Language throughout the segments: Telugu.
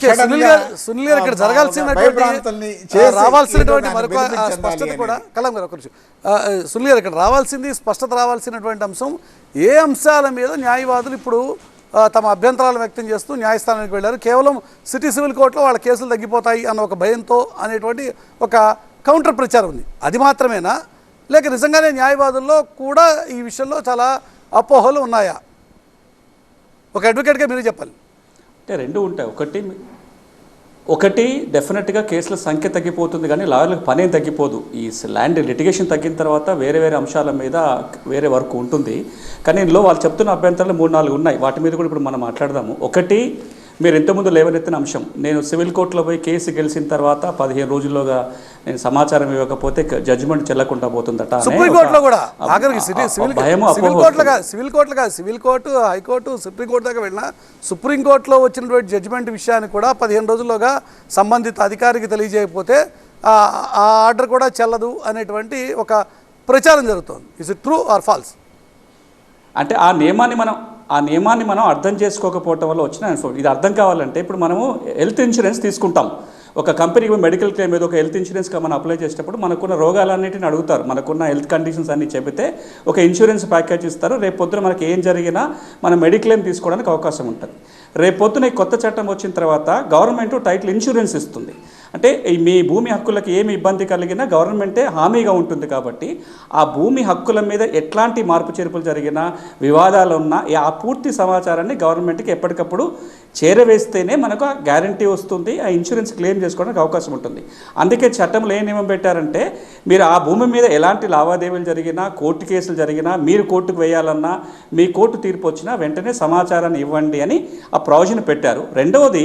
సునీల్ గారు సునీల్ గారు ఇక్కడ జరగాల్సినటువంటి రావాల్సినటువంటి మరొక స్పష్టత. కూడా కలాం గారు ఒక సునీల్ గారు ఇక్కడ రావాల్సింది స్పష్టత రావాల్సినటువంటి అంశం ఏ అంశాల మీద న్యాయవాదులు ఇప్పుడు తమ అభ్యంతరాలు వ్యక్తం చేస్తూ న్యాయస్థానానికి వెళ్ళారు. కేవలం సిటీ సివిల్ కోర్టులో వాళ్ళ కేసులు తగ్గిపోతాయి అన్న ఒక భయంతో అనేటువంటి ఒక కౌంటర్ ప్రచారం ఉంది. అది మాత్రమేనా? లేక నిజంగానే న్యాయవాదుల్లో కూడా ఈ విషయంలో చాలా అపోహలు ఉన్నాయా? ఒక అడ్వకేట్గా మీరు చెప్పాలి. అంటే రెండు ఉంటాయి. ఒకటి ఒకటి డెఫినెట్గా కేసుల సంఖ్య తగ్గిపోతుంది కానీ లాయర్లకు పని ఏం తగ్గిపోదు. ఈ ల్యాండ్ లిటిగేషన్ తగ్గిన తర్వాత వేరే వేరే అంశాల మీద వేరే వర్క్ ఉంటుంది. కానీ ఇందులో వాళ్ళు చెప్తున్న అభ్యంతరాలు మూడు నాలుగు ఉన్నాయి. వాటి మీద కూడా ఇప్పుడు మనం మాట్లాడదాము. ఒకటి మీరు ఇంతకుముందు లేవనెత్తిన అంశం. నేను సివిల్ కోర్టులో పోయి కేసు గెలిచిన తర్వాత పదిహేను రోజుల్లోగా నేను సమాచారం ఇవ్వకపోతే జడ్జిమెంట్ చెల్లకుండా పోతుందట అనే సుప్రీం ఒక- కోర్టులో కూడా. ఆఖరికి సివిల్ కోర్టులుగా civil కోర్టులుగా civil court high court supreme court దాకా వెళ్ళినా సుప్రీం కోర్టులో వచ్చినటువంటి జడ్జిమెంట్ విషయాన్ని కూడా పదిహేను రోజుల్లోగా సంబంధిత అధికారికి తెలియజేయకపోతే ఆ ఆర్డర్ కూడా చెల్లదు అనేటువంటి ఒక ప్రచారం జరుగుతోంది. Is it true or false అంటే ఆ నియమాన్ని మనం ఆ నియమాన్ని మనం అర్థం చేసుకోకపోవటం వల్ల వచ్చిన. ఇది అర్థం కావాలంటే ఇప్పుడు మనము హెల్త్ ఇన్సూరెన్స్ తీసుకుంటాం. ఒక కంపెనీకి మెడికల్ క్లెయిమ్ ఏదో ఒక హెల్త్ ఇన్సూరెన్స్గా మనం అప్లై చేసేటప్పుడు మనకున్న రోగాలన్నింటిని అడుగుతారు. మనకున్న హెల్త్ కండిషన్స్ అన్ని చెబితే ఒక ఇన్సూరెన్స్ ప్యాకేజ్ ఇస్తారు. రేపు పొద్దున మనకి ఏం జరిగినా మనం మెడిక్లెయిమ్ తీసుకోవడానికి అవకాశం ఉంటుంది. రేపు పొద్దున కొత్త చట్టం వచ్చిన తర్వాత గవర్నమెంట్ టైటిల్ ఇన్సూరెన్స్ ఇస్తుంది. అంటే మీ భూమి హక్కులకు ఏమి ఇబ్బంది కలిగినా గవర్నమెంటే హామీగా ఉంటుంది కాబట్టి ఆ భూమి హక్కుల మీద ఎట్లాంటి మార్పు చేర్పులు జరిగినా వివాదాలు ఉన్నా ఈ ఆ పూర్తి సమాచారాన్ని గవర్నమెంట్కి ఎప్పటికప్పుడు చేరవేస్తేనే మనకు ఆ గ్యారంటీ వస్తుంది ఆ ఇన్సూరెన్స్ క్లెయిమ్ చేసుకోవడానికి అవకాశం ఉంటుంది. అందుకే చట్టంలో ఏ నియమం పెట్టారంటే మీరు ఆ భూమి మీద ఎలాంటి లావాదేవీలు జరిగినా కోర్టు కేసులు జరిగినా మీరు కోర్టుకు వేయాలన్నా మీ కోర్టు తీర్పు వచ్చినా వెంటనే సమాచారాన్ని ఇవ్వండి అని ఆ ప్రొవిజన్ పెట్టారు. రెండవది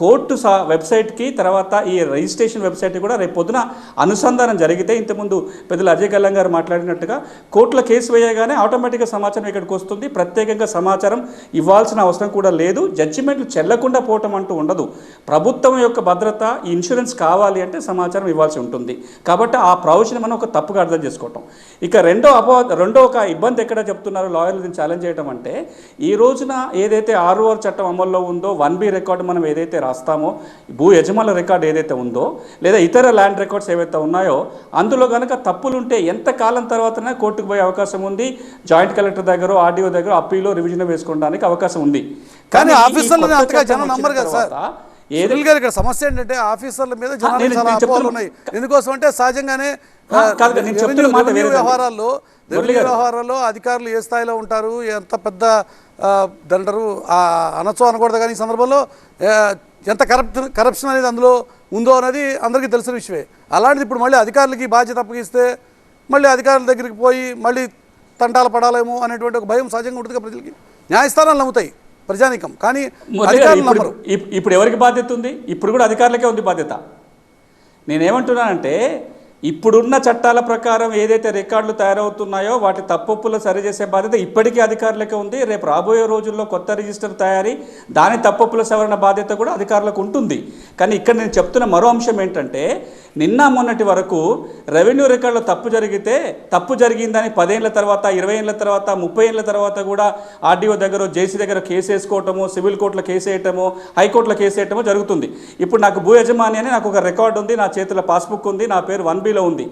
కోర్టు సా వెబ్సైట్కి తర్వాత ఈ రిజిస్ట్రేషన్ వెబ్సైట్ కూడా రేపు పొద్దున అనుసంధానం జరిగితే ఇంతకుముందు పెద్దలు అజయ్ కల్లం గారు మాట్లాడినట్టుగా కోర్టులో కేసు వేయగానే ఆటోమేటిక్గా సమాచారం ఇక్కడికి వస్తుంది. ప్రత్యేకంగా సమాచారం ఇవ్వాల్సిన అవసరం కూడా లేదు. జడ్జిమెంట్లు చెల్లకుండా పోవటం అంటూ ఉండదు. ప్రభుత్వం యొక్క భద్రత ఈ ఇన్సూరెన్స్ కావాలి అంటే సమాచారం ఇవ్వాల్సి ఉంటుంది. కాబట్టి ఆ ప్రవచనం మనం ఒక తప్పుగా అర్థం చేసుకోవటం. ఇక రెండో అపో రెండో ఒక ఇబ్బంది ఎక్కడ చెప్తున్నారు లాయర్లు దీన్ని ఛాలెంజ్ చేయడం అంటే ఈ రోజున ఏదైతే ఆర్ఓఆర్ చట్టం అమల్లో ఉందో వన్ బి రికార్డు మనం ఏదైతే రాస్తామో భూ యజమానుల రికార్డు ఏదైతే ఉందో లేదా ఇతర ల్యాండ్ రికార్డ్స్ ఏవైతే ఉన్నాయో అందులో కనుక తప్పులుంటే ఎంత కాలం తర్వాతనే కోర్టుకు పోయే అవకాశం ఉంది. జాయింట్ కలెక్టర్ దగ్గర ఆర్డీఓ దగ్గర అప్పీలో రివిజన్ వేసుకోవడానికి అవకాశం ఉంది. కానీ అంతగా జనం నమ్మరు కదా సార్. సునీల్ గారు ఇక్కడ సమస్య ఏంటంటే ఆఫీసర్ల మీద చాలా అపోహలు ఉన్నాయి. ఎందుకోసం అంటే సహజంగానే. వ్యవహారాల్లో. వ్యవహారాల్లో అధికారులు ఏ స్థాయిలో ఉంటారు ఎంత పెద్ద దండరు ఆ, అనొచ్చు అనకూడదు. కానీ ఈ సందర్భంలో ఎంత కరప్షన్ కరప్షన్ అనేది అందులో ఉందో అనేది అందరికీ తెలిసిన విషయమే. అలాంటిది ఇప్పుడు మళ్ళీ అధికారులకి బాధ్యత అప్పగిస్తే మళ్ళీ అధికారుల దగ్గరికి పోయి మళ్ళీ తంటాలు పడాలేమో అనేటువంటి ఒక భయం సహజంగా ఉంటుంది ప్రజలకి. న్యాయస్థానాలు నమ్ముతాయి ప్రజానికం. కానీ అధికారులు నమ్మరు. ఇప్పుడు ఎవరికి బాధ్యత ఉంది? ఇప్పుడు కూడా అధికారులకే ఉంది బాధ్యత. నేనేమంటున్నానంటే ఇప్పుడున్న చట్టాల ప్రకారం ఏదైతే రికార్డులు తయారవుతున్నాయో వాటి తప్పులు సరిచేసే బాధ్యత ఇప్పటికీ అధికారులకే ఉంది. రేపు రాబోయే రోజుల్లో కొత్త రిజిస్టర్ తయారీ దాని తప్పుల సవరణ బాధ్యత కూడా అధికారులకు ఉంటుంది. కానీ ఇక్కడ నేను చెప్తున్న మరో అంశం ఏంటంటే నిన్న మొన్నటి వరకు రెవెన్యూ రికార్డులో తప్పు జరిగితే తప్పు జరిగిందని పదేళ్ళ తర్వాత ఇరవై ఏళ్ళ తర్వాత ముప్పై ఏళ్ళ తర్వాత కూడా ఆర్డీఓ దగ్గర జేసీ దగ్గర కేసు వేసుకోవటము సివిల్ కోర్టులో కేసు వేయటము హైకోర్టులో కేసు వేయటము జరుగుతుంది. ఇప్పుడు నాకు భూ యజమాని అని నాకు ఒక రికార్డు ఉంది నా చేతిలో పాస్బుక్ ఉంది నా పేరు వన్ బిలో ఉంది.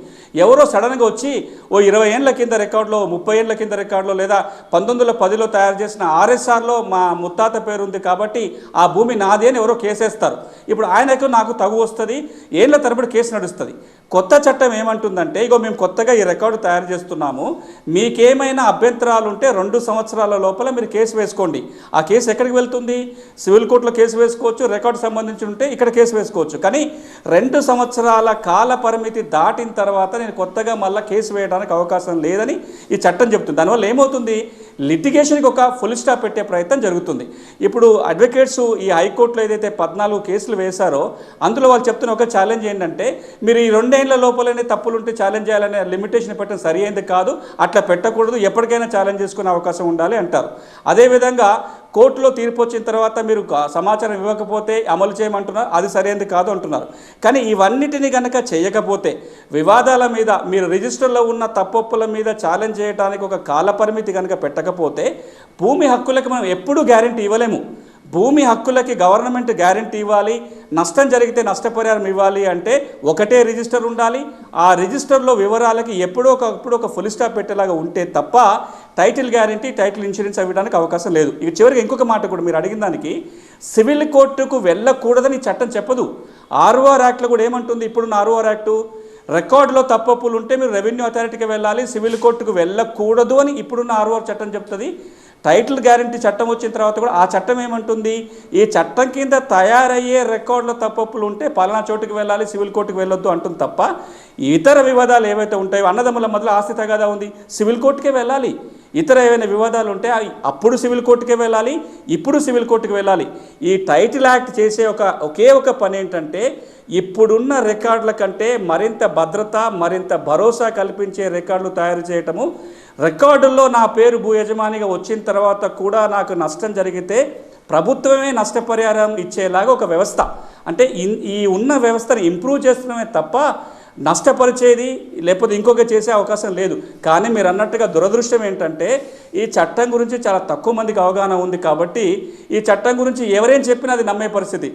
ఎవరో సడన్గా వచ్చి ఓ ఇరవై ఏళ్ళ కింద రికార్డులో ముప్పై ఏళ్ళ కింద రికార్డులో లేదా పంతొమ్మిది వందల పదిలో తయారు చేసిన ఆర్ఎస్ఆర్లో మా ముత్తాత పేరు ఉంది కాబట్టి ఆ భూమి నాది అని ఎవరో కేసేస్తారు. ఇప్పుడు ఆయనకు నాకు తగు వస్తుంది. ఏళ్ళ తరబడి కేసు నడుస్తుంది. కొత్త చట్టం ఏమంటుందంటే ఇగో మేము కొత్తగా ఈ రికార్డు తయారు చేస్తున్నాము. మీకేమైనా అభ్యంతరాలు ఉంటే రెండు సంవత్సరాల లోపల మీరు కేసు వేసుకోండి. ఆ కేసు ఎక్కడికి వెళ్తుంది? సివిల్ కోర్టులో కేసు వేసుకోవచ్చు రికార్డు సంబంధించి ఉంటే ఇక్కడ కేసు వేసుకోవచ్చు. కానీ రెండు సంవత్సరాల కాల పరిమితి దాటిన తర్వాత నేను కొత్తగా మళ్ళీ కేసు వేయడానికి అవకాశం లేదని ఈ చట్టం చెప్తుంది. దానివల్ల ఏమవుతుంది? లిటిగేషన్కి ఒక ఫుల్ స్టాప్ పెట్టే ప్రయత్నం జరుగుతుంది. ఇప్పుడు అడ్వకేట్స్ ఈ హైకోర్టులో ఏదైతే పద్నాలుగు కేసులు వేశారో అందులో వాళ్ళు చెప్తున్న ఒక ఛాలెంజ్ ఏంటంటే మీరు ఈ రెండేళ్ళ లోపలనే తప్పులు ఉంటే ఛాలెంజ్ చేయాలనే లిమిటేషన్ పెట్టడం సరి అయింది కాదు అట్లా పెట్టకూడదు ఎప్పటికైనా ఛాలెంజ్ చేసుకునే అవకాశం ఉండాలి అంటారు. అదేవిధంగా కోర్టులో తీర్పు వచ్చిన తర్వాత మీరు సమాచారం ఇవ్వకపోతే అమలు చేయమంటున్నారు అది సరైనది కాదు అంటున్నారు. కానీ ఇవన్నిటిని కనుక చేయకపోతే వివాదాల మీద మీరు రిజిస్టర్లో ఉన్న తప్పొప్పుల మీద ఛాలెంజ్ చేయడానికి ఒక కాలపరిమితి కనుక పెట్టకపోతే భూమి హక్కులకు మనం ఎప్పుడూ గ్యారంటీ ఇవ్వలేము. భూమి హక్కులకి గవర్నమెంట్ గ్యారంటీ ఇవ్వాలి నష్టం జరిగితే నష్టపరిహారం ఇవ్వాలి అంటే ఒకటే రిజిస్టర్ ఉండాలి. ఆ రిజిస్టర్లో వివరాలకి ఎప్పుడో ఒకప్పుడు ఒక ఫుల్ స్టాప్ పెట్టేలాగా ఉంటే తప్ప టైటిల్ గ్యారంటీ టైటిల్ ఇన్సూరెన్స్ అవ్వడానికి అవకాశం లేదు. ఇక చివరికి ఇంకొక మాట కూడా మీరు అడిగిన దానికి సివిల్ కోర్టుకు వెళ్ళకూడదని చట్టం చెప్పదు. ఆర్ఓఆర్ యాక్ట్లో కూడా ఏమంటుంది? ఇప్పుడున్న ఆర్ఓఆర్ యాక్టు రికార్డులో తప్పప్పులు ఉంటే మీరు రెవెన్యూ అథారిటీకి వెళ్ళాలి సివిల్ కోర్టుకు వెళ్ళకూడదు అని ఇప్పుడున్న ఆర్ఓఆర్ చట్టం చెప్తుంది. టైటిల్ గ్యారంటీ చట్టం వచ్చిన తర్వాత కూడా ఆ చట్టం ఏమంటుంది? ఈ చట్టం కింద తయారయ్యే రికార్డుల తప్పప్పులు ఉంటే పలానా చోటుకి వెళ్ళాలి సివిల్ కోర్టుకు వెళ్ళొద్దు అంటుంది తప్ప ఇతర వివాదాలు ఏవైతే ఉంటాయో అన్నదమ్ముల మొదలు ఆస్తి తగాదా ఉంది. సివిల్ కోర్టుకే వెళ్ళాలి. ఇతర ఏవైనా వివాదాలు ఉంటే అవి అప్పుడు సివిల్ కోర్టుకే వెళ్ళాలి ఇప్పుడు సివిల్ కోర్టుకు వెళ్ళాలి. ఈ టైటిల్ యాక్ట్ చేసే ఒక ఒకే ఒక పని ఏంటంటే ఇప్పుడున్న రికార్డుల కంటే మరింత భద్రత మరింత భరోసా కల్పించే రికార్డులు తయారు చేయటము రికార్డుల్లో నా పేరు భూ యజమానిగా వచ్చిన తర్వాత కూడా నాకు నష్టం జరిగితే ప్రభుత్వమే నష్టపరిహారం ఇచ్చేలాగా ఒక వ్యవస్థ. అంటే ఈ ఉన్న వ్యవస్థను ఇంప్రూవ్ చేస్తున్నామే తప్ప నష్టపరిచేది లేకపోతే ఇంకొక చేసే అవకాశం లేదు. కానీ మీరు అన్నట్టుగా దురదృష్టం ఏంటంటే ఈ చట్టం గురించి చాలా తక్కువ మందికి అవగాహన ఉంది కాబట్టి ఈ చట్టం గురించి ఎవరేం చెప్పినా అది నమ్మే పరిస్థితి.